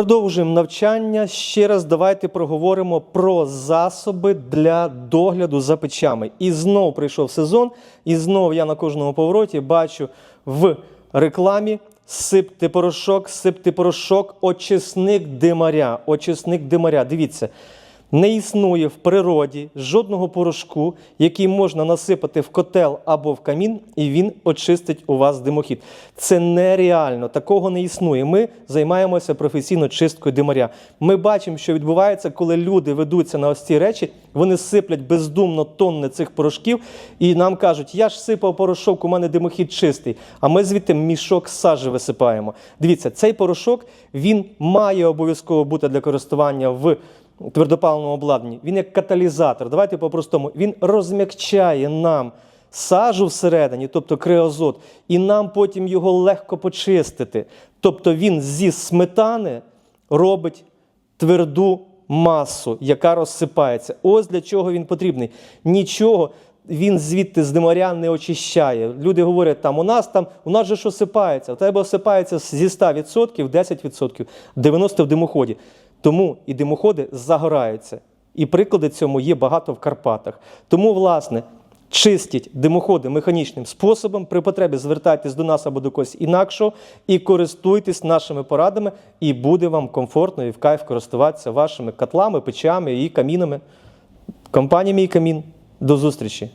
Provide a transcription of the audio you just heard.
Продовжуємо навчання. Ще раз давайте проговоримо про засоби для догляду за печами. І знов прийшов сезон, і знов я на кожному повороті бачу в рекламі сипти порошок, сипти порошок, очисник димаря. Очисник димаря. Дивіться. Не існує в природі жодного порошку, який можна насипати в котел або в камін, і він очистить у вас димохід. Це нереально, такого не існує. Ми займаємося професійно чисткою димаря. Ми бачимо, що відбувається, коли люди ведуться на ось ці речі, вони сиплять бездумно тонни цих порошків, і нам кажуть, я ж сипав порошок, у мене димохід чистий. А ми звідти мішок сажі висипаємо. Дивіться, цей порошок він має обов'язково бути для користування в твердопаливному обладнанні. Він як каталізатор. Давайте по-простому. Він розм'якчає нам сажу всередині, тобто креозот, і нам потім його легко почистити. Тобто він зі сметани робить тверду масу, яка розсипається. Ось для чого він потрібний. Нічого. Він звідти з димаря не очищає. Люди говорять, там у нас там у нас же що сипається. У тебе осипається зі 100% 10%, 90% в димоході. Тому і димоходи загораються. І приклади цьому є багато в Карпатах. Тому, власне, чистіть димоходи механічним способом. При потребі звертайтесь до нас або до когось інакшого і користуйтесь нашими порадами, і буде вам комфортно і в кайф користуватися вашими котлами, печами і камінами. Компанія Мій камін. До зустрічі!